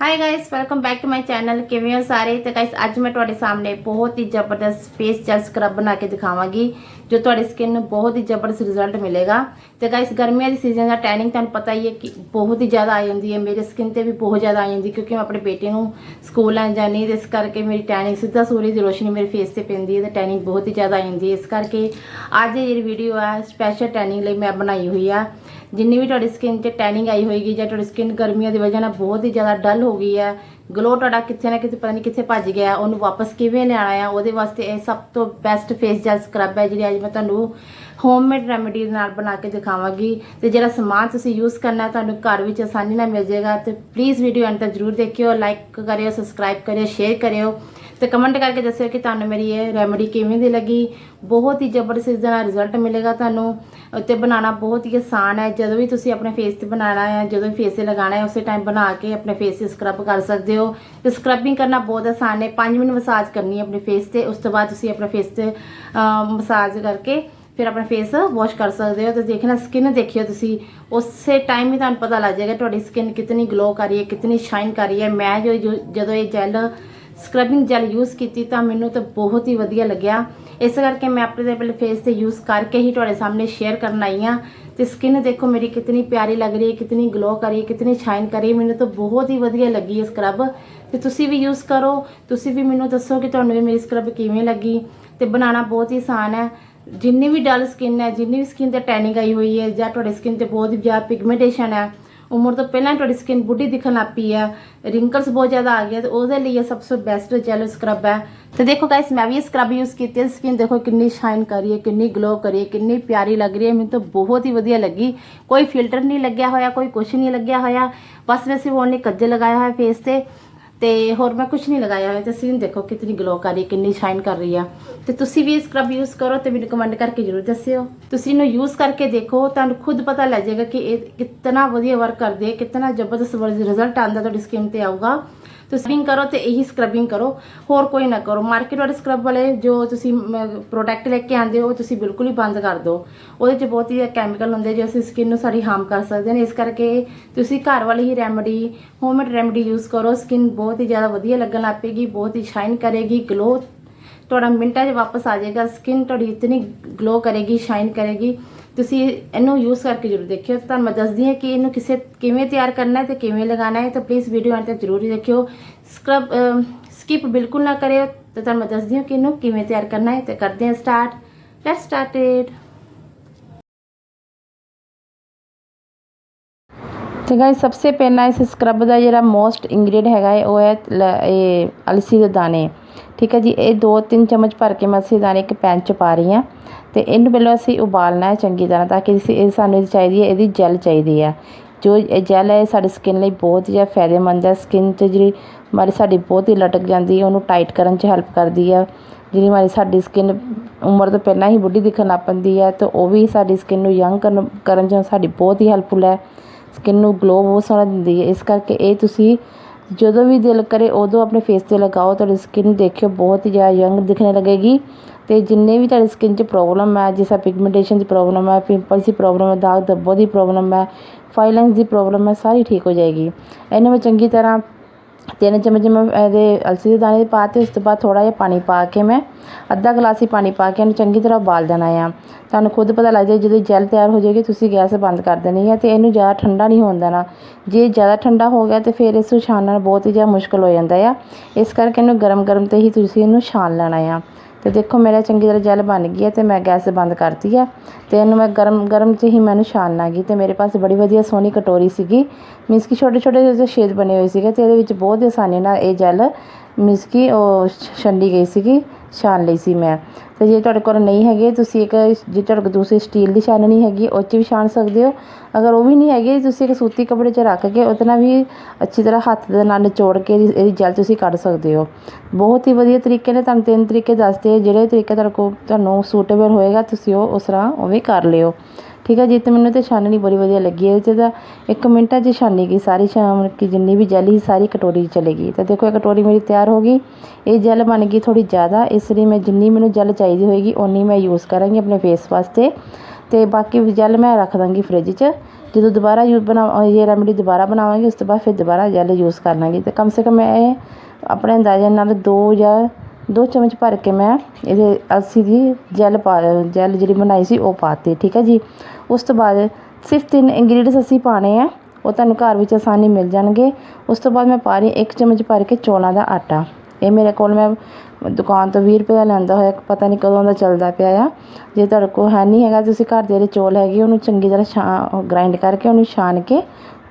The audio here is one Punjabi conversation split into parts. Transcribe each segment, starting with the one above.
Hi guys welcome back to my channel ਕਿਵੇਂ ਹੋ ਸਾਰੇ? ਤੇ ਗਾਇਸ ਅੱਜ ਮੈਂ ਤੁਹਾਡੇ ਸਾਹਮਣੇ ਬਹੁਤ ਹੀ ਜ਼ਬਰਦਸਤ ਫੇਸ ਜੈਲ ਸਕਰਬ ਬਣਾ ਕੇ ਦਿਖਾਵਾਂਗੀ, ਜੋ ਤੁਹਾਡੀ ਸਕਿਨ ਨੂੰ ਬਹੁਤ ਹੀ ਜ਼ਬਰਦਸਤ ਰਿਜ਼ਲਟ ਮਿਲੇਗਾ। ਤੇ ਗਾਇਸ ਗਰਮੀਆਂ ਦੀ ਸੀਜ਼ਨ ਦਾ ਟੈਨਿੰਗ ਤੁਹਾਨੂੰ ਪਤਾ ਹੀ ਹੈ ਕਿ ਬਹੁਤ ਹੀ ਜ਼ਿਆਦਾ ਆ ਜਾਂਦੀ ਹੈ। ਮੇਰੇ ਸਕਿਨ ਤੇ ਵੀ ਬਹੁਤ ਜ਼ਿਆਦਾ ਆ ਜਾਂਦੀ, ਕਿਉਂਕਿ ਮੈਂ ਆਪਣੇ ਬੇਟੇ ਨੂੰ ਸਕੂਲ ਲੈਣ ਜਾਂਦੀ ਤੇ ਇਸ ਕਰਕੇ ਮੇਰੀ ਟੈਨਿੰਗ ਸਿੱਧਾ ਸੂਰਜ ਦੀ ਰੋਸ਼ਨੀ ਮੇਰੇ ਫੇਸ ਤੇ ਪੈਂਦੀ ਹੈ, ਤੇ ਟੈਨਿੰਗ ਬਹੁਤ ਹੀ ਜ਼ਿਆਦਾ ਆ ਜਾਂਦੀ ਹੈ। ਇਸ ਕਰਕੇ ਅੱਜ ਦੀ ਜਿਹੜੀ ਵੀਡੀਓ ਹੈ ਸਪੈਸ਼ਲ ਟੈਨਿੰਗ ਲਈ ਮੈਂ ਬਣਾਈ ਹੋਈ ਆ। ਜਿੰਨੀ ਵੀ ਤੁਹਾਡੀ ਸਕਿਨ ਤੇ ਟੈਨਿੰਗ ਆਈ ਹੋਏਗੀ ਜਾਂ ਤੁਹਾਡੀ ਸਕਿਨ ਗਰਮੀਆਂ ਦੀ ਵਜ੍ਹਾ ਨਾਲ ਬਹੁਤ ਹੀ ਜ਼ਿਆਦਾ ਡਲ ਹੋ ਗਈ ਹੈ ਗਲੋ ਤੁਹਾਡਾ ਕਿੱਥੇ ਨਾ ਕਿਤੇ ਪਤਾ ਨਹੀਂ ਕਿੱਥੇ ਭੱਜ ਗਿਆ, ਉਹਨੂੰ ਵਾਪਸ ਕਿਵੇਂ ਲਿਆਣਾ ਆ, ਉਹਦੇ ਵਾਸਤੇ ਇਹ ਸਭ ਤੋਂ ਬੈਸਟ ਫੇਸ ਜੈਲ ਸਕਰਬ ਹੈ ਜਿਹੜੀ ਅੱਜ ਮੈਂ ਤੁਹਾਨੂੰ ਹੋਮਮੇਡ ਰੈਮੇਡੀ ਦੇ ਨਾਲ ਬਣਾ ਕੇ ਦਿਖਾਵਾਂਗੀ ਤੇ ਜਿਹੜਾ ਸਮਾਨ ਤੁਸੀਂ ਯੂਜ਼ ਕਰਨਾ ਤੁਹਾਨੂੰ ਘਰ ਵਿੱਚ ਆਸਾਨੀ ਨਾਲ ਮਿਲ ਜਾਏਗਾ ਤੇ ਪਲੀਜ਼ ਵੀਡੀਓ ਅੰਤ ਤੱਕ ਜ਼ਰੂਰ ਦੇਖਿਓ ਲਾਈਕ ਕਰਿਓ ਸਬਸਕ੍ਰਾਈਬ ਕਰਿਓ ਸ਼ੇਅਰ ਕਰਿਓ। ਤੇ ਕਮੈਂਟ ਕਰਕੇ ਦੱਸਿਓ ਕਿ ਤੁਹਾਨੂੰ ਮੇਰੀ ਇਹ ਰੈਮਡੀ ਕਿਵੇਂ ਦੀ ਲੱਗੀ। ਬਹੁਤ ਹੀ ਜ਼ਬਰਦਸਤ ਇਸ ਦਾ ਰਿਜ਼ਲਟ ਮਿਲੇਗਾ ਤੁਹਾਨੂੰ। ਤੇ ਬਣਾਉਣਾ ਬਹੁਤ ਹੀ ਆਸਾਨ ਹੈ। ਜਦੋਂ ਵੀ ਤੁਸੀਂ ਆਪਣੇ ਫੇਸ ਤੇ ਬਣਾਉਣਾ ਹੈ, ਜਦੋਂ ਵੀ ਫੇਸ ਤੇ ਲਗਾਉਣਾ ਹੈ, ਉਸੇ ਟਾਈਮ ਬਣਾ ਕੇ ਆਪਣੇ ਫੇਸ ਤੇ ਸਕਰਬ ਕਰ ਸਕਦੇ ਹੋ। ਤੇ ਸਕਰਬਿੰਗ ਕਰਨਾ ਬਹੁਤ ਆਸਾਨ ਹੈ। 5 ਮਿੰਟ ਮਸਾਜ ਕਰਨੀ ਹੈ ਆਪਣੇ ਫੇਸ ਤੇ। ਉਸ ਤੋਂ ਬਾਅਦ ਤੁਸੀਂ ਆਪਣੇ ਫੇਸ ਤੇ ਮਸਾਜ ਕਰਕੇ ਫਿਰ ਆਪਣਾ ਫੇਸ ਵਾਸ਼ ਕਰ ਸਕਦੇ ਹੋ। ਤੇ ਦੇਖਣਾ ਸਕਿਨ ਦੇਖਿਓ ਤੁਸੀਂ। ਉਸੇ ਟਾਈਮ ਹੀ ਤੁਹਾਨੂੰ ਪਤਾ ਲੱਗ ਜਾਏਗਾ ਤੁਹਾਡੀ ਸਕਿਨ ਕਿਤਨੀ ਗਲੋ ਕਰ ਰਹੀ ਹੈ, ਕਿਤਨੀ ਸ਼ਾਈਨ ਕਰ ਰਹੀ ਹੈ। ਮੈਂ ਜੋ ਜੋ- ਜਦੋਂ ਇਹ ਜੈਲ ਸਕਰਬਿੰਗ ਜੈਲ ਯੂਜ਼ ਕੀਤੀ ਤਾਂ ਮੈਨੂੰ ਤਾਂ ਬਹੁਤ ਹੀ ਵਧੀਆ ਲੱਗਿਆ। ਇਸ ਕਰਕੇ ਮੈਂ ਆਪਣੇ ਆਪਣੇ ਫੇਸ ਤੇ ਯੂਜ਼ ਕਰਕੇ ਹੀ ਤੁਹਾਡੇ ਸਾਹਮਣੇ ਸ਼ੇਅਰ ਕਰਨ ਆਈ ਹਾਂ। ਤੇ ਸਕਿਨ ਦੇਖੋ ਮੇਰੀ ਕਿਤਨੀ ਪਿਆਰੀ ਲੱਗ ਰਹੀ ਹੈ, ਕਿਤਨੀ ਗਲੋ ਕਰ ਰਹੀ ਹੈ, ਕਿਤਨੀ ਸ਼ਾਈਨ ਕਰ ਰਹੀ ਹੈ। ਮੈਨੂੰ ਤਾਂ ਬਹੁਤ ਹੀ ਵਧੀਆ ਲੱਗੀ ਇਹ ਸਕਰਬ ਤੇ ਤੁਸੀਂ ਵੀ ਯੂਜ਼ ਕਰੋ। ਤੁਸੀਂ ਵੀ ਮੈਨੂੰ ਦੱਸੋ ਕਿ ਤੁਹਾਨੂੰ ਇਹ ਮੇਰੀ ਸਕਰਬ ਕਿਵੇਂ ਲੱਗੀ। ਤੇ ਬਣਾਉਣਾ ਬਹੁਤ ਹੀ ਆਸਾਨ ਹੈ। ਜਿੰਨੀ ਵੀ ਡਲ ਸਕਿਨ ਹੈ, ਜਿੰਨੀ ਵੀ ਸਕਿਨ ਤੇ ਟੈਨਿੰਗ ਆਈ ਹੋਈ ਹੈ ਜਾਂ ਤੁਹਾਡੇ ਸਕਿਨ ਤੇ ਬਹੁਤ ਜ਼ਿਆਦਾ ਪਿਗਮੈਂਟੇਸ਼ਨ ਹੈ ਉਮਰ ਤੋਂ ਪਹਿਲਾਂ ਹੀ ਤੁਹਾਡੀ ਸਕਿਨ ਬੁੱਢੀ ਦਿਖਣ ਲੱਗ ਪਈ ਹੈ ਰਿੰਕਲਸ ਬਹੁਤ ਜ਼ਿਆਦਾ ਆ ਗਏ ਤੇ ਉਹਦੇ ਲਈ ਇਹ ਸਭ ਤੋਂ ਬੈਸਟ ਜੈਲ ਸਕਰਬ ਹੈ। ਤੇ ਦੇਖੋ ਗਾਇਸ ਮੈਂ ਵੀ ਇਹ ਸਕਰਬ ਯੂਜ਼ ਕੀਤੀ ਹੈ ਸਕਿਨ ਦੇਖੋ ਕਿੰਨੀ ਸ਼ਾਈਨ ਕਰ ਰਹੀ ਹੈ, ਕਿੰਨੀ ਗਲੋ ਕਰ ਰਹੀ ਹੈ, ਕਿੰਨੀ ਪਿਆਰੀ ਲੱਗ ਰਹੀ ਹੈ, ਮੈਨੂੰ ਤਾਂ ਬਹੁਤ ਹੀ ਵਧੀਆ ਲੱਗੀ। ਕੋਈ ਫਿਲਟਰ ਨਹੀਂ ਲੱਗਿਆ ਹੋਇਆ, ਕੋਈ ਕੁਝ ਨਹੀਂ ਲੱਗਿਆ ਹੋਇਆ, ਬਸ ਮੈਂ ਸਿਰਫ ਉਹਨੇ ਕੱਜਲ ਲਗਾਇਆ ਹੋਇਆ ਫੇਸ ਤੇ। ਤੇ ਹੋਰ ਮੈਂ ਕੁਝ ਨਹੀਂ ਲਗਾਇਆ ਹੋਇਆ ਤੇ ਸਕਿਨ ਦੇਖੋ ਕਿਤਨੀ ਗਲੋ ਕਰ ਰਹੀ ਕਿੰਨੀ ਸ਼ਾਈਨ ਕਰ ਰਹੀ ਆ। ਤੇ ਤੁਸੀਂ ਵੀ ਇਹ ਸਕਰਬ ਯੂਜ਼ ਕਰੋ ਤੇ ਮੈਨੂੰ ਕਮੈਂਟ ਕਰਕੇ ਜਰੂਰ ਦੱਸਿਓ। ਤੁਸੀਂ ਇਹਨੂੰ ਯੂਜ਼ ਕਰਕੇ ਦੇਖੋ, ਤੁਹਾਨੂੰ ਖੁਦ ਪਤਾ ਲੱਗ ਜਾਏਗਾ ਕਿ ਇਹ ਕਿੰਨਾ ਵਧੀਆ ਵਰਕ ਕਰਦੇ ਹੈ ਕਿੰਨਾ ਜ਼ਬਰਦਸਤ ਰਿਜ਼ਲਟ ਆਉਂਦਾ ਤੁਹਾਡੀ ਸਕਿਨ ਤੇ ਆਊਗਾ। ਤੁਸੀਂ ਸਕਰਬਿੰਗ ਕਰੋ ਤੇ ਇਹੀ ਸਕਰਬਿੰਗ ਕਰੋ ਹੋਰ ਕੋਈ ਨਾ ਕਰੋ ਮਾਰਕੀਟ ਵਾਲੇ ਸਕਰਬ ਵਾਲੇ ਜੋ ਤੁਸੀਂ ਪ੍ਰੋਡਕਟ ਲੈ ਕੇ ਆਉਂਦੇ ਹੋ ਤੁਸੀਂ ਬਿਲਕੁਲ ਹੀ ਬੰਦ ਕਰ ਦਿਓ ਉਹਦੇ 'ਚ ਬਹੁਤ ਹੀ ਕੈਮੀਕਲ ਹੁੰਦੇ ਜੋ ਅਸੀਂ ਸਕਿਨ ਨੂੰ ਸਾਡੀ ਹਾਰਮ ਕਰ ਸਕਦੇ ਨੇ ਇਸ ਕਰਕੇ ਤੁਸੀਂ ਘਰ ਵਾਲੀ ਹੀ ਰੈਮਡੀ ਹੋਮਮੇਡ ਰੈਮਡੀ ਯੂਜ਼ ਕਰੋ ਸਕਿਨ ਬਹੁਤ ਹੀ ਜ਼ਿਆਦਾ ਵਧੀਆ ਲੱਗਣ ਲੱਗ ਪਏਗੀ ਬਹੁਤ ਹੀ ਸ਼ਾਈਨ ਕਰੇਗੀ ਗਲੋ ਤੁਹਾਡਾ ਮਿੰਟਾਂ 'ਚ ਵਾਪਸ ਆ ਜਾਏਗਾ ਸਕਿਨ ਤੁਹਾਡੀ ਇਤਨੀ ਗਲੋ ਕਰੇਗੀ ਸ਼ਾਈਨ ਕਰੇਗੀ। ਤੁਸੀਂ ਇਹਨੂੰ ਯੂਜ਼ ਕਰਕੇ ਜ਼ਰੂਰ ਦੇਖਿਓ। ਤੁਹਾਨੂੰ ਮੈਂ ਦੱਸਦੀ ਹਾਂ ਕਿ ਇਹਨੂੰ ਕਿਸੇ ਕਿਵੇਂ ਤਿਆਰ ਕਰਨਾ ਹੈ ਤੇ ਕਿਵੇਂ ਲਗਾਉਣਾ ਹੈ, ਤਾਂ ਪਲੀਜ਼ ਵੀਡੀਓ ਅੰਤ ਤੱਕ ਜ਼ਰੂਰ ਦੇਖਿਓ। ਸਕਰਬ ਸਕਿਪ ਬਿਲਕੁਲ ਨਾ ਕਰਿਓ। ਤੇ ਤੁਹਾਨੂੰ ਮੈਂ ਦੱਸਦੀ ਹਾਂ ਕਿ ਇਹਨੂੰ ਕਿਵੇਂ ਤਿਆਰ ਕਰਨਾ ਹੈ ਤੇ ਕਰਦੇ ਹਾਂ ਸਟਾਰਟ ਲੈਟਸ ਸਟਾਰਟਡ ਤੇ ਗਾਇਸ ਸਭ ਤੋਂ ਪਹਿਲਾਂ ਇਸ ਸਕਰਬ ਦਾ ਜਿਹੜਾ ਮੋਸਟ ਇੰਗਰੀਡੀਐਂਟ ਹੈਗਾ ਹੈ, ਉਹ ਹੈ ਇਹ ਅਲਸੀ ਦੇ ਦਾਣੇ। ਠੀਕ ਹੈ ਜੀ, ਇਹ 2-3 ਚਮਚ ਭਰ ਕੇ ਮੈਂ ਅਸੀਂ ਦੇ ਦਾਣੇ ਇੱਕ ਪੈਨ ਚ ਪਾ ਰਹੀ ਹਾਂ ਤੇ ਇਹਨੂੰ ਪਹਿਲਾਂ ਅਸੀਂ ਉਬਾਲਣਾ ਹੈ ਚੰਗੀ ਤਰ੍ਹਾਂ ਤਾਂ ਕਿ ਇਹ ਸਾਨੂੰ ਇਹ ਚਾਹੀਦੀ ਹੈ, ਇਹਦੀ ਜੈਲ ਚਾਹੀਦੀ ਹੈ। ਜੋ ਇਹ ਜੈਲ ਹੈ, ਇਹ ਸਾਡੀ ਸਕਿਨ ਲਈ ਬਹੁਤ ਹੀ ਜ਼ਿਆਦਾ ਫਾਇਦੇਮੰਦ ਹੈ। ਸਕਿਨ ਤੇ ਜਿਹੜੀ ਮਾਰੀ ਸਾਡੀ ਬਹੁਤ ਹੀ ਲਟਕ ਜਾਂਦੀ ਹੈ, ਉਹਨੂੰ ਟਾਈਟ ਕਰਨ 'ਚ ਹੈਲਪ ਕਰਦੀ ਹੈ। ਜਿਹੜੀ ਮਾਰੀ ਸਾਡੀ ਸਕਿਨ ਉਮਰ ਤੋਂ ਪਹਿਲਾਂ ਹੀ ਬੁੱਢੀ ਦਿਖਣ ਲੱਗ ਪੈਂਦੀ ਹੈ, ਤੇ ਉਹ ਵੀ ਸਾਡੀ ਸਕਿਨ ਨੂੰ ਯੰਗ ਕਰਨ ਕਰਨ 'ਚ ਸਾਡੀ ਬਹੁਤ ਹੀ ਹੈਲਪਫੁਲ ਹੈ। ਸਕਿਨ ਨੂੰ ਗਲੋ ਬਹੁਤ ਸੋਹਣਾ ਦਿੰਦੀ ਹੈ। ਇਸ ਕਰਕੇ ਇਹ ਤੁਸੀਂ ਜਦੋਂ ਵੀ ਦਿਲ ਕਰੇ ਉਦੋਂ ਆਪਣੇ ਫੇਸ ਤੇ ਲਗਾਓ, ਤੁਹਾਡੀ ਸਕਿਨ ਦੇਖਿਓ, ਬਹੁਤ ਹੀ ਜ਼ਿਆਦਾ ਯੰਗ ਦਿਖਣੇ ਲੱਗੇਗੀ। ਤੇ ਜਿੰਨੇ ਵੀ ਤੁਹਾਡੀ ਸਕਿਨ 'ਚ ਪ੍ਰੋਬਲਮ ਹੈ, ਜਿਸ ਤਰ੍ਹਾਂ ਪਿਗਮੈਂਟੇਸ਼ਨ ਦੀ ਪ੍ਰੋਬਲਮ ਹੈ ਪਿੰਪਲਸ ਦੀ ਪ੍ਰੋਬਲਮ ਹੈ, ਦਾਗ ਧੱਬੋ ਦੀ ਪ੍ਰੋਬਲਮ ਹੈ ਫਾਈਲੈਂਸ ਦੀ ਪ੍ਰੋਬਲਮ ਹੈ, ਸਾਰੀ ਠੀਕ ਹੋ ਜਾਏਗੀ। ਇਹਨੂੰ ਮੈਂ ਚੰਗੀ ਤਰ੍ਹਾਂ ਤਿੰਨ ਚਮਚ ਮੈਂ ਇਹਦੇ ਅਲਸੀ ਦੇ ਦਾਣੇ ਪਾ ਤੇ ਉਸ ਤੋਂ ਬਾਅਦ ਥੋੜਾ ਜਿਹਾ ਪਾਣੀ ਪਾ ਕੇ ਮੈਂ ਅੱਧਾ ਗਲਾਸ ਹੀ ਪਾਣੀ ਪਾ ਕੇ ਇਹਨੂੰ ਚੰਗੀ ਤਰ੍ਹਾਂ ਉਬਾਲ ਦੇਣਾ ਆ। ਤੁਹਾਨੂੰ ਖੁਦ ਪਤਾ ਲੱਗ ਜਾਏ ਜਦੋਂ ਜੈਲ ਤਿਆਰ ਹੋ ਜਾਏਗੀ, ਤੁਸੀਂ ਗੈਸ ਬੰਦ ਕਰ ਦੇਣੀ ਹੈ ਤੇ ਇਹਨੂੰ ਜ਼ਿਆਦਾ ਠੰਡਾ ਨਹੀਂ ਹੋਣ ਦੇਣਾ। ਜੇ ਜ਼ਿਆਦਾ ਠੰਡਾ ਹੋ ਗਿਆ ਤੇ ਫਿਰ ਇਸ ਨੂੰ ਛਾਨਣਾ ਬਹੁਤ ਹੀ ਜ਼ਿਆਦਾ ਮੁਸ਼ਕਲ ਹੋ ਜਾਂਦਾ ਆ। ਇਸ ਕਰਕੇ ਇਹਨੂੰ ਗਰਮ ਗਰਮ ਤੇ ਹੀ ਤੁਸੀਂ ਇਹਨੂੰ ਛਾਨ ਲੈਣਾ ਆ। ਤੇ ਦੇਖੋ ਮੇਰਾ ਚੰਗੀ ਤਰ੍ਹਾਂ ਜੈਲ ਬਣ ਗਈ ਹੈ ਤੇ ਮੈਂ ਗੈਸ ਬੰਦ ਕਰਤੀ ਹੈ ਤੇ ਇਹਨੂੰ ਮੈਂ ਗਰਮ ਗਰਮ 'ਚ ਹੀ ਮੈਨੂੰ ਛਾਨ ਲਾਂਗੀ ਤੇ ਮੇਰੇ ਪਾਸ ਬੜੀ ਵਧੀਆ ਸੋਹਣੀ ਕਟੋਰੀ ਸੀਗੀ। ਮੀਨਸ ਕਿ ਛੋਟੇ ਛੋਟੇ ਜਿਹੇ ਛੇਦ ਬਣੇ ਹੋਏ ਸੀਗੇ ਤੇ ਇਹਦੇ ਵਿੱਚ ਬਹੁਤ ਹੀ ਆਸਾਨੀ ਨਾਲ ਇਹ ਜੈਲ ਮੀਨਸ ਕਿ ਉਹ ਛੰਡੀ ਗਈ ਸੀਗੀ। ਛਾਣ ਲਈ ਸੀ ਮੈਂ। ਤੇ ਜੇ ਤੁਹਾਡੇ ਕੋਲ ਨਹੀਂ ਹੈਗੇ, ਤੁਸੀਂ ਇੱਕ ਜੇ ਤੁਹਾਡੇ ਕੋਲ ਦੂਸਰੀ ਸਟੀਲ ਦੀ ਛਾਨਣੀ ਹੈਗੀ, ਉਹ 'ਚ ਵੀ ਛਾਣ ਸਕਦੇ ਹੋ। ਅਗਰ ਉਹ ਵੀ ਨਹੀਂ ਹੈਗੀ, ਤੁਸੀਂ ਇੱਕ ਸੂਤੀ ਕੱਪੜੇ 'ਚ ਰੱਖ ਕੇ ਉਹਦੇ ਨਾਲ ਵੀ ਅੱਛੀ ਤਰ੍ਹਾਂ ਹੱਥ ਦੇ ਨਾਲ ਨਿਚੋੜ ਕੇ ਇਹਦੀ ਇਹਦੀ ਜੈਲ ਤੁਸੀਂ ਕੱਢ ਸਕਦੇ ਹੋ। ਬਹੁਤ ਹੀ ਵਧੀਆ ਤਰੀਕੇ ਨੇ, ਤੁਹਾਨੂੰ ਤਿੰਨ ਤਰੀਕੇ ਦੱਸਦੇ ਜਿਹੜੇ ਤਰੀਕੇ ਤੁਹਾਡੇ ਕੋਲ ਤੁਹਾਨੂੰ ਸੂਟੇਬਲ ਹੋਏਗਾ, ਤੁਸੀਂ ਉਹ ਉਸ ਤਰ੍ਹਾਂ ਉਹ ਵੀ ਕਰ ਲਿਓ। ਠੀਕ ਹੈ ਜੀ ਤੇ ਮੈਨੂੰ ਤੇ ਛਾਨਣੀ ਬੜੀ ਵਧੀਆ ਲੱਗੀ ਹੈ ਤੇ ਤਾਂ ਇੱਕ ਮਿੰਟਾਂ 'ਚ ਛਾਨੀ ਗਈ ਸਾਰੀ ਸ਼ਾਮ ਕੀ ਜਿੰਨੀ ਵੀ ਜੈਲ ਸੀ, ਸਾਰੀ ਕਟੋਰੀ 'ਚ ਚਲੀ ਗਈ। ਤਾਂ ਦੇਖੋ, ਇਹ ਕਟੋਰੀ ਮੇਰੀ ਤਿਆਰ ਹੋ ਗਈ। ਇਹ ਜੈਲ ਬਣ ਗਈ ਥੋੜੀ ਜ਼ਿਆਦਾ, ਇਸ ਲਈ ਮੈਂ ਜਿੰਨੀ ਮੈਨੂੰ ਜੈਲ ਚਾਹੀਦੀ ਹੋਏਗੀ, ਓਨੀ ਮੈਂ ਯੂਜ਼ ਕਰਾਂਗੀ ਆਪਣੇ ਫੇਸ ਵਾਸਤੇ। ਤੇ ਬਾਕੀ ਜੈਲ ਮੈਂ ਰੱਖ ਦਾਂਗੀ ਫ੍ਰਿਜ 'ਚ। ਜਦੋਂ ਦੁਬਾਰਾ ਯੂ ਬਣਾ, ਇਹ ਰੈਮਡੀ ਦੁਬਾਰਾ ਬਣਾਵਾਂਗੇ, ਉਸ ਤੋਂ ਬਾਅਦ ਫਿਰ ਦੁਬਾਰਾ ਜੈਲ ਯੂਜ਼ ਕਰ ਲਾਂਗੇ। ਤੇ ਕਮ ਸੇ ਕਮ ਮੈਂ ਇਹ ਆਪਣੇ ਅੰਦਾਜ਼ੇ ਨਾਲ ਦੋ ਜਾਂ ਦੋ ਚਮਚ ਭਰ ਕੇ ਮੈਂ ਇਹਦੇ ਅਲਸੀ ਦੀ ਜੈਲ ਪਾ, ਜੈਲ ਜਿਹੜੀ ਬਣਾਈ ਸੀ ਉਹ ਪਾਤੀ, ਠੀਕ ਹੈ ਜੀ। ਉਸ ਤੋਂ ਬਾਅਦ ਸਿਰਫ ਤਿੰਨ ਇੰਗਰੀਡੀਅੰਟਸ ਅਸੀਂ ਪਾਣੇ ਆ, ਉਹ ਤੁਹਾਨੂੰ ਘਰ ਵਿੱਚ ਆਸਾਨੀ ਮਿਲ ਜਾਣਗੇ। ਉਸ ਤੋਂ ਬਾਅਦ ਮੈਂ ਪਾ ਰਹੀ ਇੱਕ ਚਮਚ ਭਰ ਕੇ ਚੌਲਾਂ ਦਾ ਆਟਾ। ਇਹ ਮੇਰੇ ਕੋਲ ਮੈਂ ਦੁਕਾਨ ਤੋਂ 20 ਰੁਪਏ ਦਾ ਲੈਂਦਾ ਹੋਇਆ ਪਤਾ ਨਹੀਂ ਕਦੋਂ ਦਾ ਚੱਲਦਾ ਪਿਆ ਆ। ਜੇ ਤੁਹਾਡੇ ਕੋਲ ਹੈ ਨਹੀਂ ਹੈਗਾ, ਤੁਸੀਂ ਘਰ ਦੇ ਜਿਹੜੇ ਚੌਲ ਹੈਗੇ, ਉਹਨੂੰ ਚੰਗੀ ਤਰ੍ਹਾਂ ਛਾਂ ਗ੍ਰਾਈਂਡ ਕਰਕੇ ਉਹਨੂੰ ਛਾਣ ਕੇ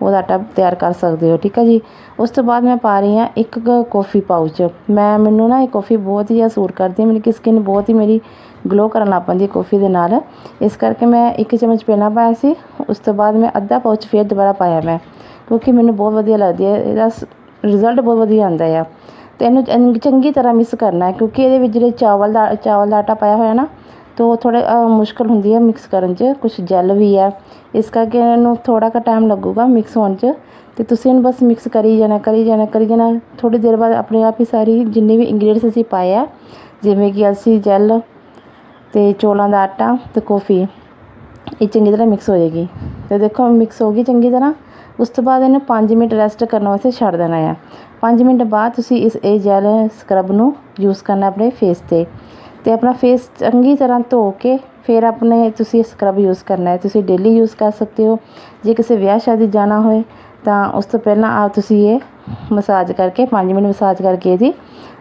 ਉਹਦਾ ਆਟਾ ਤਿਆਰ ਕਰ ਸਕਦੇ ਹੋ, ਠੀਕ ਹੈ ਜੀ? ਉਸ ਤੋਂ ਬਾਅਦ ਮੈਂ ਪਾ ਰਹੀ ਹਾਂ ਇੱਕ ਕੌਫੀ ਪਾਊਚ ਮੈਂ, ਮੈਨੂੰ ਨਾ ਇਹ ਕੌਫੀ ਬਹੁਤ ਹੀ ਸੂਟ ਕਰਦੀ ਹੈ ਮੇਰੀ ਸਕਿਨ ਬਹੁਤ ਹੀ ਮੇਰੀ ਗਲੋ ਕਰਨ ਲੱਗ ਪੈਂਦੀ ਹੈ ਕੌਫੀ ਦੇ ਨਾਲ। ਇਸ ਕਰਕੇ ਮੈਂ ਇੱਕ ਚਮਚ ਪਹਿਲਾਂ ਪਾਇਆ ਸੀ, ਉਸ ਤੋਂ ਬਾਅਦ ਮੈਂ ਅੱਧਾ ਪਾਊਚ ਫਿਰ ਦੁਬਾਰਾ ਪਾਇਆ ਮੈਂ, ਕਿਉਂਕਿ ਮੈਨੂੰ ਬਹੁਤ ਵਧੀਆ ਲੱਗਦੀ ਹੈ, ਇਹਦਾ ਰਿਜ਼ਲਟ ਬਹੁਤ ਵਧੀਆ ਆਉਂਦਾ ਆ। ਤੇ ਇਹਨੂੰ ਚੰਗ- ਚੰਗੀ ਤਰ੍ਹਾਂ ਮਿਕਸ ਕਰਨਾ ਹੈ, ਕਿਉਂਕਿ ਇਹਦੇ ਵਿੱਚ ਜਿਹੜੇ ਚਾਵਲ ਦਾ ਚਾਵਲ ਦਾ ਆਟਾ ਪਾਇਆ ਹੋਇਆ ਨਾ ਤੋ ਥੋੜਾ ਮੁਸ਼ਕਲ ਹੁੰਦੀ ਹੈ ਮਿਕਸ ਕਰਨ 'ਚ। ਕੁਝ ਜੈਲ ਵੀ ਹੈ। ਇਸ ਕਰਕੇ ਇਹਨੂੰ ਥੋੜਾ ਕੁ ਟਾਈਮ ਲੱਗੂਗਾ ਮਿਕਸ ਹੋਣ 'ਚ। ਤੇ ਤੁਸੀਂ ਇਹਨੂੰ ਬਸ ਮਿਕਸ ਕਰੀ ਜਾਣਾ ਕਰੀ ਜਾਣਾ ਕਰੀ ਜਾਣਾ। ਥੋੜੀ ਦੇਰ ਬਾਅਦ ਆਪਣੇ ਆਪ ਹੀ ਸਾਰੀ ਜਿੰਨੇ ਵੀ ਇੰਗਰੀਡੀਅੰਟਸ ਅਸੀਂ ਪਾਏ ਆ, ਜਿਵੇਂ ਕਿ ਅਲਸੀ ਜੈਲ ਤੇ ਚੋਲਾਂ ਦਾ ਆਟਾ ਤੇ ਕੌਫੀ, ਇਹ ਚੰਗੀ ਤਰ੍ਹਾਂ ਮਿਕਸ ਹੋ ਜਾਏਗੀ। ਤੇ ਦੇਖੋ ਮਿਕਸ ਹੋ ਗਈ ਚੰਗੀ ਤਰ੍ਹਾਂ। ਉਸ ਤੋਂ ਬਾਅਦ ਇਹਨੂੰ 5 ਮਿੰਟ ਰੈਸਟ ਕਰਨ ਵਾਸਤੇ ਛੱਡ ਦੇਣਾ ਆ। 5 ਮਿੰਟ ਬਾਅਦ ਤੁਸੀਂ ਇਸ ਇਹ ਜੈਲ ਸਕਰਬ ਨੂੰ ਯੂਜ਼ ਕਰਨਾ ਆਪਣੇ ਫੇਸ ਤੇ। ਤੇ ਆਪਣਾ ਫੇਸ ਚੰਗੀ ਤਰ੍ਹਾਂ ਧੋ ਕੇ ਫਿਰ ਆਪਣੇ ਤੁਸੀਂ ਸਕਰਬ ਯੂਜ਼ ਕਰਨਾ ਹੈ। ਤੁਸੀਂ ਡੇਲੀ ਯੂਜ਼ ਕਰ ਸਕਦੇ ਹੋ। ਜੇ ਕਿਸੇ ਵਿਆਹ ਸ਼ਾਦੀ ਜਾਣਾ ਹੋਏ ਤਾਂ ਉਸ ਤੋਂ ਪਹਿਲਾਂ ਆਪ ਤੁਸੀਂ ਇਹ ਮਸਾਜ ਕਰਕੇ 5 ਮਿੰਟ ਮਸਾਜ ਕਰਕੇ ਇਹਦੀ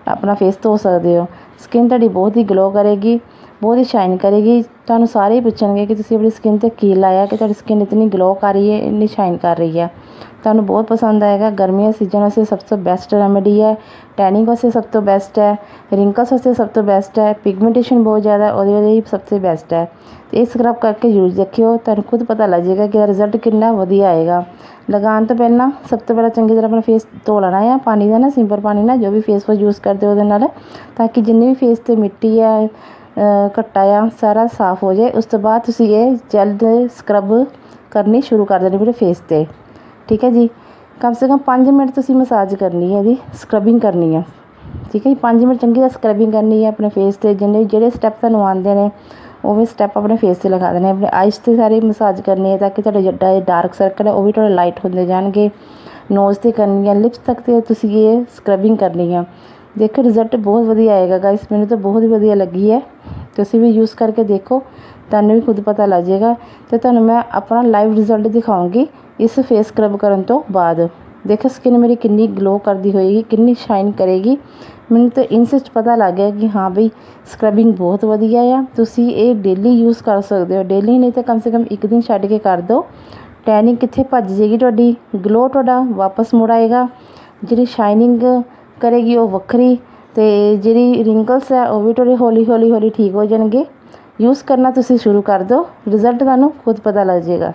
ਆਪਣਾ ਫੇਸ ਧੋ ਸਕਦੇ ਹੋ। ਸਕਿਨ ਤੁਹਾਡੀ ਬਹੁਤ ਹੀ ਗਲੋ ਕਰੇਗੀ। ਬਹੁਤ ਹੀ ਸ਼ਾਈਨ ਕਰੇਗੀ ਤੁਹਾਨੂੰ ਸਾਰੇ ਹੀ ਪੁੱਛਣਗੇ ਕਿ ਤੁਸੀਂ ਆਪਣੀ ਸਕਿਨ ਤੇ ਕੀ ਲਾਇਆ ਕਿ ਤੁਹਾਡੀ ਸਕਿਨ ਇਤਨੀ ਗਲੋ ਕਰ ਰਹੀ ਹੈ ਇੰਨੀ ਸ਼ਾਈਨ ਕਰ ਰਹੀ ਹੈ ਤੁਹਾਨੂੰ ਬਹੁਤ ਪਸੰਦ ਆਏਗਾ ਗਰਮੀਆਂ ਸੀਜ਼ਨ ਵਾਸਤੇ ਸਭ ਤੋਂ ਬੈਸਟ ਰੈਮੇਡੀ ਹੈ ਟੈਨਿੰਗ ਵਾਸਤੇ ਸਭ ਤੋਂ ਬੈਸਟ ਹੈ ਰਿੰਕਲਸ ਵਾਸਤੇ ਸਭ ਤੋਂ ਬੈਸਟ ਹੈ ਪਿਗਮੈਂਟੇਸ਼ਨ ਬਹੁਤ ਜ਼ਿਆਦਾ ਉਹਦੇ ਲਈ ਸਭ ਤੋਂ ਬੈਸਟ ਹੈ ਤੇ ਇਹ ਸਕਰਬ ਕਰਕੇ ਯੂਜ਼ ਦੇਖਿਓ ਤੁਹਾਨੂੰ ਖੁਦ ਪਤਾ ਲੱਗ ਜਾਏਗਾ ਕਿ ਰਿਜ਼ਲਟ ਕਿੰਨਾ ਵਧੀਆ ਆਏਗਾ ਲਗਾਉਣ ਤੋਂ ਪਹਿਲਾਂ ਸਭ ਤੋਂ ਪਹਿਲਾਂ ਚੰਗੀ ਤਰ੍ਹਾਂ ਆਪਣਾ ਫੇਸ ਧੋ ਲੈਣਾ ਹੈ ਪਾਣੀ ਦਾ ਨਾ ਸਿੰਪਲ ਪਾਣੀ ਨਾਲ ਜੋ ਵੀ ਫੇਸ ਵਾਸ਼ ਯੂਜ਼ ਕਰਦੇ ਹੋ ਉਹਦੇ ਨਾਲ ਤਾਂ ਕਿ ਜਿੰਨੀ ਵੀ ਫੇਸ ਤੇ ਮਿੱਟੀ ਹੈ ਘੱਟਾ ਆ ਸਾਰਾ ਸਾਫ਼ ਹੋ ਜਾਏ, ਉਸ ਤੋਂ ਬਾਅਦ ਤੁਸੀਂ ਇਹ ਜੈਲ ਦੇ ਸਕਰਬ ਕਰਨੀ ਸ਼ੁਰੂ ਕਰ ਦੇਣੀ ਆਪਣੇ ਫੇਸ ਤੇ। ਠੀਕ ਹੈ ਜੀ? ਕਮ ਸੇ ਕਮ 5 ਮਿੰਟ ਤੁਸੀਂ ਮਸਾਜ ਕਰਨੀ ਹੈ ਇਹਦੀ ਸਕਰਬਿੰਗ ਕਰਨੀ ਹੈ। ਠੀਕ ਹੈ ਜੀ? 5 ਮਿੰਟ ਚੰਗੀ ਤਰ੍ਹਾਂ ਸਕਰਬਿੰਗ ਕਰਨੀ ਹੈ ਆਪਣੇ ਫੇਸ ਤੇ, ਜਿੰਨੇ ਵੀ ਜਿਹੜੇ ਸਟੈਪ ਤੁਹਾਨੂੰ ਆਉਂਦੇ ਨੇ ਉਹ ਵੀ ਸਟੈਪ ਆਪਣੇ ਫੇਸ ਤੇ ਲਗਾ ਦੇਣੇ। ਆਪਣੇ ਆਈਸ ਤੇ ਸਾਰੇ ਮਸਾਜ ਕਰਨੀ ਹੈ ਤਾਂ ਕਿ ਤੁਹਾਡੇ ਜਿਹੜਾ ਡਾਰਕ ਸਰਕਲ ਹੈ, ਉਹ ਵੀ ਥੋੜਾ ਲਾਈਟ ਹੁੰਦੇ ਜਾਣਗੇ। ਨੋਜ਼ ਤੇ ਕਰਨੀ ਹੈ ਲਿਪਸ ਤੱਕ ਤੇ ਤੁਸੀਂ ਇਹ ਸਕਰਬਿੰਗ ਕਰਨੀ ਹੈ। ਦੇਖੋ ਰਿਜ਼ਲਟ ਬਹੁਤ ਵਧੀਆ ਆਏਗਾ ਗਾਇਸ ਮੈਨੂੰ ਤਾਂ ਬਹੁਤ ਵਧੀਆ ਲੱਗੀ ਹੈ। ਤੁਸੀਂ ਵੀ ਯੂਜ਼ ਕਰਕੇ ਦੇਖੋ, ਤੁਹਾਨੂੰ ਵੀ ਖੁਦ ਪਤਾ ਲੱਗ ਜਾਏਗਾ। ਤੇ ਤੁਹਾਨੂੰ ਮੈਂ ਆਪਣਾ ਲਾਈਵ ਰਿਜ਼ਲਟ ਦਿਖਾਉਂਗੀ ਇਸ ਫੇਸ ਸਕਰਬ ਕਰਨ ਤੋਂ ਬਾਅਦ। ਦੇਖੋ ਸਕਿਨ ਮੇਰੀ ਕਿੰਨੀ ਗਲੋ ਕਰਦੀ ਹੋਏਗੀ, ਕਿੰਨੀ ਸ਼ਾਈਨ ਕਰੇਗੀ। ਮੈਨੂੰ ਤਾਂ ਇਨਸਟ ਪਤਾ ਲੱਗ ਗਿਆ ਕਿ ਹਾਂ ਬਈ ਸਕਰਬਿੰਗ ਬਹੁਤ ਵਧੀਆ ਆ। ਤੁਸੀਂ ਇਹ ਡੇਲੀ ਯੂਜ਼ ਕਰ ਸਕਦੇ ਹੋ। ਡੇਲੀ ਨਹੀਂ ਤਾਂ ਕਮ ਸੇ ਕਮ ਇੱਕ ਦਿਨ ਛੱਡ ਕੇ ਕਰ ਦਿਓ। ਟੈਨਿੰਗ ਕਿੱਥੇ ਭੱਜ ਜੇਗੀ ਤੁਹਾਡੀ? ਗਲੋ ਤੁਹਾਡਾ ਵਾਪਸ ਮੁੜ ਆਏਗਾ। ਜਿਹੜੀ ਸ਼ਾਈਨਿੰਗ ਕਰੇਗੀ ਉਹ ਵੱਖਰੀ ਤੇ ਜਿਹੜੀ ਰਿੰਕਲਸ ਹੈ ਉਹ ਵੀ ਤੁਹਾਡੇ ਹੌਲੀ ਹੌਲੀ ਹੌਲੀ ਠੀਕ ਹੋ ਜਾਣਗੇ। ਯੂਜ਼ ਕਰਨਾ ਤੁਸੀਂ ਸ਼ੁਰੂ ਕਰ ਦਿਓ। ਰਿਜ਼ਲਟ ਤੁਹਾਨੂੰ ਖੁਦ ਪਤਾ ਲੱਗ ਜਾਏਗਾ।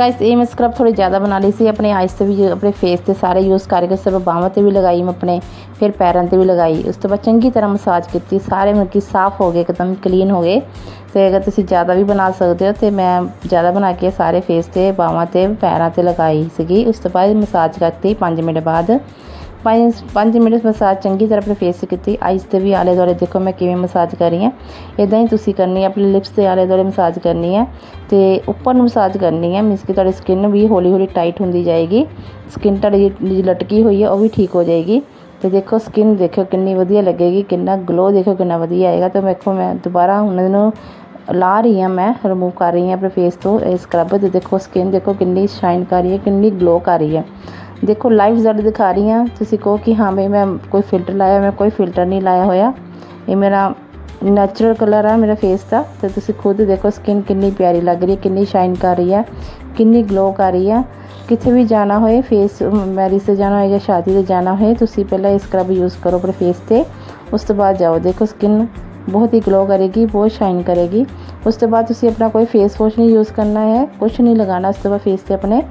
ਤਾਂ ਗਾਇਸ ਇਹ ਮੈਂ ਸਕਰਬ ਥੋੜੀ ਜ਼ਿਆਦਾ ਬਣਾ ਲਈ ਸੀ, ਆਪਣੇ ਆਈਸ ਤੇ ਵੀ, ਆਪਣੇ ਫੇਸ ਤੇ ਸਾਰੇ ਯੂਜ਼ ਕਰਕੇ ਸਿਰ ਬਾਹਾਂ ਤੇ ਵੀ ਲਗਾਈ ਮੈਂ ਆਪਣੇ, ਫਿਰ ਪੈਰਾਂ ਤੇ ਵੀ ਲਗਾਈ। ਉਸ ਤੋਂ ਬਾਅਦ ਚੰਗੀ ਤਰ੍ਹਾਂ ਮਸਾਜ ਕੀਤੀ, ਸਾਰੇ ਮਤਲਬ ਕਿ ਸਾਫ਼ ਹੋ ਗਏ, ਇੱਕਦਮ ਕਲੀਨ ਹੋ ਗਏ। ਤੇ ਅਗਰ ਤੁਸੀਂ ਜ਼ਿਆਦਾ ਵੀ ਬਣਾ ਸਕਦੇ ਹੋ, ਤੇ ਮੈਂ ਜ਼ਿਆਦਾ ਬਣਾ ਕੇ ਸਾਰੇ ਫੇਸ ਤੇ, ਬਾਹਾਂ ਤੇ, ਪੈਰਾਂ ਤੇ ਲਗਾਈ ਸੀਗੀ। ਉਸ ਤੋਂ ਬਾਅਦ ਮਸਾਜ ਕਰਤੀ 5 ਮਿੰਟ ਬਾਅਦ। ਪੰਜ ਪੰਜ ਮਿੰਟ ਮਸਾਜ ਚੰਗੀ ਤਰ੍ਹਾਂ ਆਪਣੇ ਫੇਸ 'ਤੇ ਕੀਤੀ ਆਈਸ ਤੇ ਵੀ ਆਲੇ ਦੁਆਲੇ ਦੇਖੋ ਮੈਂ ਕਿਵੇਂ ਮਸਾਜ ਕਰ ਰਹੀ ਹਾਂ। ਇਦਾਂ ਹੀ ਤੁਸੀਂ ਕਰਨੀ ਹੈ, ਆਪਣੇ ਲਿਪਸ ਤੇ ਆਲੇ ਦੁਆਲੇ ਮਸਾਜ ਕਰਨੀ ਹੈ ਤੇ ਉੱਪਰ ਨੂੰ ਮਸਾਜ ਕਰਨੀ ਹੈ ਮੀਨਸ ਕਿ ਤੁਹਾਡੀ ਸਕਿਨ ਵੀ ਹੌਲੀ ਹੌਲੀ ਟਾਈਟ ਹੁੰਦੀ ਜਾਏਗੀ। ਸਕਿਨ ਤੁਹਾਡੀ ਜਿਹੜੀ ਲਟਕੀ ਹੋਈ ਹੈ, ਉਹ ਵੀ ਠੀਕ ਹੋ ਜਾਏਗੀ। ਤੇ ਦੇਖੋ ਸਕਿਨ ਦੇਖੋ ਕਿੰਨੀ ਵਧੀਆ ਲੱਗੇਗੀ, ਕਿੰਨਾ ਗਲੋ ਦੇਖੋ ਕਿੰਨਾ ਵਧੀਆ ਆਏਗਾ। ਤੇ ਵੇਖੋ ਮੈਂ ਦੁਬਾਰਾ ਹੁਣ ਇਹਨੂੰ ਲਾ ਰਹੀ ਹਾਂ ਮੈਂ ਰਿਮੂਵ ਕਰ ਰਹੀ ਹਾਂ ਆਪਣੇ ਫੇਸ ਤੋਂ, ਇਹ ਸਕਰਬ ਤੇ ਦੇਖੋ ਸਕਿਨ ਦੇਖੋ ਕਿੰਨੀ ਸ਼ਾਈਨ ਕਰ ਰਹੀ ਹੈ, ਕਿੰਨੀ ਗਲੋ ਕਰ ਰਹੀ ਹੈ। ਦੇਖੋ ਲਾਈਵ ਰਿਜ਼ਲਟ ਦਿਖਾ ਰਹੀ ਹਾਂ ਤੁਸੀਂ ਕਹੋ ਕਿ ਹਾਂ ਬਈ ਮੈਂ ਕੋਈ ਫਿਲਟਰ ਲਾਇਆ ਮੈਂ ਕੋਈ ਫਿਲਟਰ ਨਹੀਂ ਲਾਇਆ ਹੋਇਆ ਇਹ ਮੇਰਾ ਨੈਚੁਰਲ ਕਲਰ ਹੈ ਮੇਰੇ ਫੇਸ ਦਾ ਤੇ ਤੁਸੀਂ ਖੁਦ ਦੇਖੋ ਸਕਿਨ ਕਿੰਨੀ ਪਿਆਰੀ ਲੱਗ ਰਹੀ ਹੈ ਕਿੰਨੀ ਸ਼ਾਈਨ ਕਰ ਰਹੀ ਹੈ ਕਿੰਨੀ ਗਲੋ ਕਰ ਰਹੀ ਹੈ ਕਿਤੇ ਵੀ ਜਾਣਾ ਹੋਏ ਫੇਸ ਮੈਰਿਜ ਤੇ ਜਾਣਾ ਹੋਏ ਜਾਂ ਸ਼ਾਦੀ ਤੇ ਜਾਣਾ ਹੋਏ ਤੁਸੀਂ ਪਹਿਲਾਂ ਇਹ ਸਕਰਬ ਯੂਜ਼ ਕਰੋ ਆਪਣੇ ਫੇਸ ਤੇ ਉਸ ਤੋਂ ਬਾਅਦ ਜਾਓ ਦੇਖੋ ਸਕਿਨ ਬਹੁਤ ਹੀ ਗਲੋ ਕਰੇਗੀ ਬਹੁਤ ਸ਼ਾਈਨ ਕਰੇਗੀ ਉਸ ਤੋਂ ਬਾਅਦ ਤੁਸੀਂ ਆਪਣਾ ਕੋਈ ਫੇਸ ਵਾਸ਼ ਨਹੀਂ ਯੂਜ਼ ਕਰਨਾ ਹੈ ਕੁਝ ਨਹੀਂ ਲਗਾਉਣਾ ਉਸ ਤੋਂ ਬਾਅਦ ਫੇਸ ਤੇ ਆਪਣੇ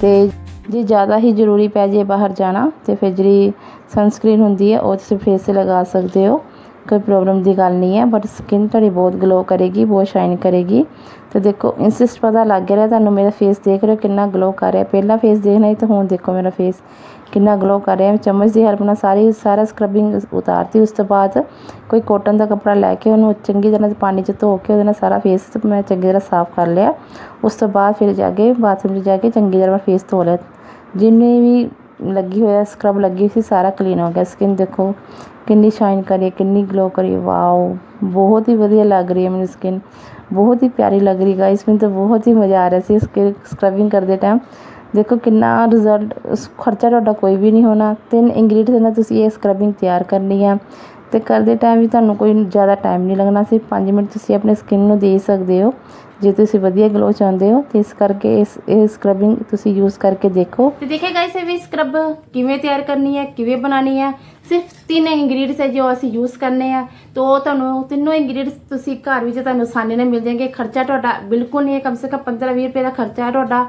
ਤੇ ਜੇ, ਜ਼ਿਆਦਾ ਹੀ ਜ਼ਰੂਰੀ ਪੈ ਜੇ ਬਾਹਰ ਜਾਣਾ ਤੇ ਫਿਰ ਜਿਹੜੀ ਸਨਸਕ੍ਰੀਨ ਹੁੰਦੀ ਹੈ, ਉਹ ਤੁਸੀਂ ਫੇਸ ਤੇ ਲਗਾ ਸਕਦੇ ਹੋ। ਕੋਈ ਪ੍ਰੋਬਲਮ ਦੀ ਗੱਲ ਨਹੀਂ ਹੈ ਬਟ ਸਕਿਨ ਤੁਹਾਡੀ ਬਹੁਤ ਗਲੋ ਕਰੇਗੀ, ਬਹੁਤ ਸ਼ਾਈਨ ਕਰੇਗੀ। ਤੇ ਦੇਖੋ ਇਨਸਿਸਟ ਪਤਾ ਲੱਗ ਰਿਹਾ ਤੁਹਾਨੂੰ, ਮੇਰਾ ਫੇਸ ਦੇਖ ਰਹੇ ਹੋ ਕਿੰਨਾ ਗਲੋ ਕਰ ਰਿਹਾ। ਪਹਿਲਾਂ ਫੇਸ ਦੇਖਣਾ ਸੀ ਤੇ ਹੁਣ ਦੇਖੋ ਮੇਰਾ ਫੇਸ ਕਿੰਨਾ ਗਲੋ ਕਰ ਰਿਹਾ। ਚਮਚ ਦੀ ਹੈਲਪ ਨਾਲ ਸਾਰੀ, ਸਾਰਾ ਸਕਰਬਿੰਗ ਉਤਾਰਤੀ। ਉਸ ਤੋਂ ਬਾਅਦ ਕੋਈ ਕੋਟਨ ਦਾ ਕੱਪੜਾ ਲੈ ਕੇ ਉਹਨੂੰ ਚੰਗੀ ਤਰ੍ਹਾਂ ਪਾਣੀ 'ਚ ਧੋ ਕੇ ਉਹਦੇ ਨਾਲ ਸਾਰਾ ਫੇਸ ਮੈਂ ਚੰਗੀ ਤਰ੍ਹਾਂ ਸਾਫ਼ ਕਰ ਲਿਆ। ਉਸ ਤੋਂ ਬਾਅਦ ਫਿਰ ਜਾ ਕੇ ਬਾਥਰੂਮ 'ਚ ਜਾ ਕੇ ਚੰਗੀ ਤਰ੍ਹਾਂ ਫੇਸ ਧੋ ਲਿਆ। ਜਿੰਨੇ ਵੀ ਲੱਗੀ ਹੋਇਆ ਸਕਰਬ ਲੱਗੀ ਸੀ, ਸਾਰਾ ਕਲੀਨ ਹੋ ਗਿਆ। ਸਕਿਨ ਦੇਖੋ, ਕਿੰਨੀ ਸ਼ਾਈਨ ਕਰੀ, ਕਿੰਨੀ ਗਲੋ ਕਰੀ। ਵਾਓ ਬਹੁਤ ਹੀ ਵਧੀਆ ਲੱਗ ਰਹੀ ਹੈ ਮੇਰੀ ਸਕਿਨ ਬਹੁਤ ਹੀ ਪਿਆਰੀ ਲੱਗ ਰਹੀ ਗਾਇਸ ਮੈਨੂੰ ਤਾਂ ਬਹੁਤ ਹੀ ਮਜ਼ਾ ਆ ਰਿਹਾ ਸੀ ਸਕਰਬਿੰਗ ਕਰਦੇ ਟਾਈਮ ਦੇਖੋ ਕਿੰਨਾ ਰਿਜ਼ਲਟ ਖਰਚਾ ਤੁਹਾਡਾ ਕੋਈ ਵੀ ਨਹੀਂ ਹੋਣਾ। ਤਿੰਨ ਇੰਗਰੀਡੀਅੰਟ ਨਾਲ ਤੁਸੀਂ ਇਹ ਸਕਰਬਿੰਗ ਤਿਆਰ ਕਰਨੀ ਹੈ। ਤੇ ਕਰਦੇ ਟਾਈਮ ਵੀ ਤੁਹਾਨੂੰ ਕੋਈ ਜ਼ਿਆਦਾ ਟਾਈਮ ਨਹੀਂ ਲੱਗਣਾ ਸੀ 5 ਮਿੰਟ ਤੁਸੀਂ ਆਪਣੇ ਸਕਿਨ ਨੂੰ ਦੇ ਸਕਦੇ ਹੋ। ਜੇ ਤੁਸੀਂ ਵਧੀਆ ਗਲੋ ਚਾਹੁੰਦੇ ਹੋ, ਤੇ ਇਸ ਕਰਕੇ ਇਸ, ਇਹ ਸਕਰਬਿੰਗ ਤੁਸੀਂ ਯੂਜ਼ ਕਰਕੇ ਦੇਖੋ। ਤੇ ਦੇਖਿਆ ਗਾਇਸ ਇਹ ਵੀ ਸਕਰਬ ਕਿਵੇਂ ਤਿਆਰ ਕਰਨੀ ਹੈ, ਕਿਵੇਂ ਬਣਾਉਣੀ ਹੈ। ਸਿਰਫ ਤਿੰਨ ਇੰਗਰੀਡੀਅੰਟਸ ਹੈ ਜੋ ਅਸੀਂ ਯੂਜ਼ ਕਰਨੇ ਆ। ਤੋ ਉਹ ਤੁਹਾਨੂੰ ਤਿੰਨੋਂ ਇੰਗਰੀਡੀਅੰਟਸ ਤੁਸੀਂ ਘਰ ਵਿੱਚ ਤੁਹਾਨੂੰ ਆਸਾਨੀ ਨਾਲ ਮਿਲ ਜਾਣਗੇ। ਖਰਚਾ ਤੁਹਾਡਾ ਬਿਲਕੁਲ ਨਹੀਂ ਹੈ, ਕਮ ਸੇ ਕਮ 15-20 ਰੁਪਏ ਦਾ ਖਰਚਾ ਹੈ ਤੁਹਾਡਾ।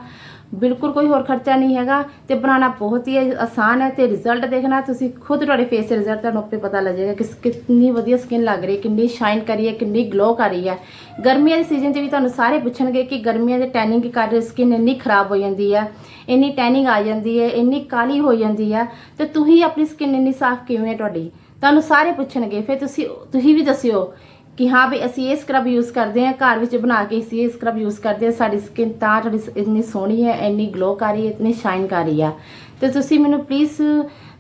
ਬਿਲਕੁਲ ਕੋਈ ਹੋਰ ਖਰਚਾ ਨਹੀਂ ਹੈਗਾ ਤੇ ਬਣਾਉਣਾ ਬਹੁਤ ਹੀ ਆਸਾਨ ਹੈ ਤੇ ਰਿਜ਼ਲਟ ਦੇਖਣਾ, ਤੁਸੀਂ ਖੁਦ ਤੁਹਾਡੇ ਫੇਸ ਦੇ ਰਿਜ਼ਲਟ ਤੁਹਾਨੂੰ ਆਪੇ ਪਤਾ ਲੱਗ ਜਾਏਗਾ ਕਿ ਕਿੰਨੀ ਵਧੀਆ ਸਕਿਨ ਲੱਗ ਰਹੀ ਹੈ, ਕਿੰਨੀ ਸ਼ਾਈਨ ਕਰ ਰਹੀ ਹੈ, ਕਿੰਨੀ ਗਲੋ ਕਰ ਰਹੀ ਹੈ। ਗਰਮੀਆਂ ਦੇ ਸੀਜ਼ਨ 'ਚ ਵੀ ਤੁਹਾਨੂੰ ਸਾਰੇ ਪੁੱਛਣਗੇ ਕਿ ਗਰਮੀਆਂ ਦੇ ਟੈਨਿੰਗ ਕਰ ਰਹੀ ਸਕਿਨ ਇੰਨੀ ਖਰਾਬ ਹੋ ਜਾਂਦੀ ਹੈ, ਇੰਨੀ ਟੈਨਿੰਗ ਆ ਜਾਂਦੀ ਹੈ, ਇੰਨੀ ਕਾਲੀ ਹੋ ਜਾਂਦੀ ਹੈ, ਤੇ ਤੁਸੀਂ ਆਪਣੀ ਸਕਿਨ ਇੰਨੀ ਸਾਫ਼ ਕਿਵੇਂ ਹੈ ਤੁਹਾਡੀ? ਤੁਹਾਨੂੰ ਸਾਰੇ ਪੁੱਛਣਗੇ, ਫਿਰ ਤੁਸੀਂ ਤੁਸੀਂ ਵੀ ਦੱਸਿਓ ਕਿ ਹਾਂ ਵੀ ਅਸੀਂ ਇਹ ਸਕਰਬ ਯੂਜ਼ ਕਰਦੇ ਹਾਂ, ਘਰ ਵਿੱਚ ਬਣਾ ਕੇ ਅਸੀਂ ਇਹ ਸਕਰਬ ਯੂਜ਼ ਕਰਦੇ ਹਾਂ, ਸਾਡੀ ਸਕਿਨ ਤਾਂ ਤੁਹਾਡੀ ਇੰਨੀ ਸੋਹਣੀ ਹੈ, ਇੰਨੀ ਗਲੋ ਕਰ ਰਹੀ ਹੈ ਇਤਨੀ ਸ਼ਾਈਨ ਕਰ ਰਹੀ ਆ। ਤੇ ਤੁਸੀਂ ਮੈਨੂੰ ਪਲੀਜ਼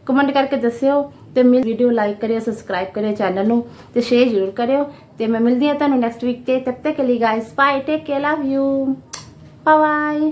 ਕਮੈਂਟ ਕਰਕੇ ਦੱਸਿਓ ਤੇ ਮੇਰੀ ਵੀਡੀਓ ਲਾਈਕ ਕਰਿਓ ਸਬਸਕ੍ਰਾਈਬ ਕਰਿਓ ਚੈਨਲ ਨੂੰ ਤੇ ਸ਼ੇਅਰ ਜ਼ਰੂਰ ਕਰਿਓ। ਤੇ ਮੈਂ ਮਿਲਦੀ ਹਾਂ ਤੁਹਾਨੂੰ ਨੈਕਸਟ ਵੀਕ ਤੇ। ਤਬ ਤੱਕ ਲਈ guys bye take care love you bye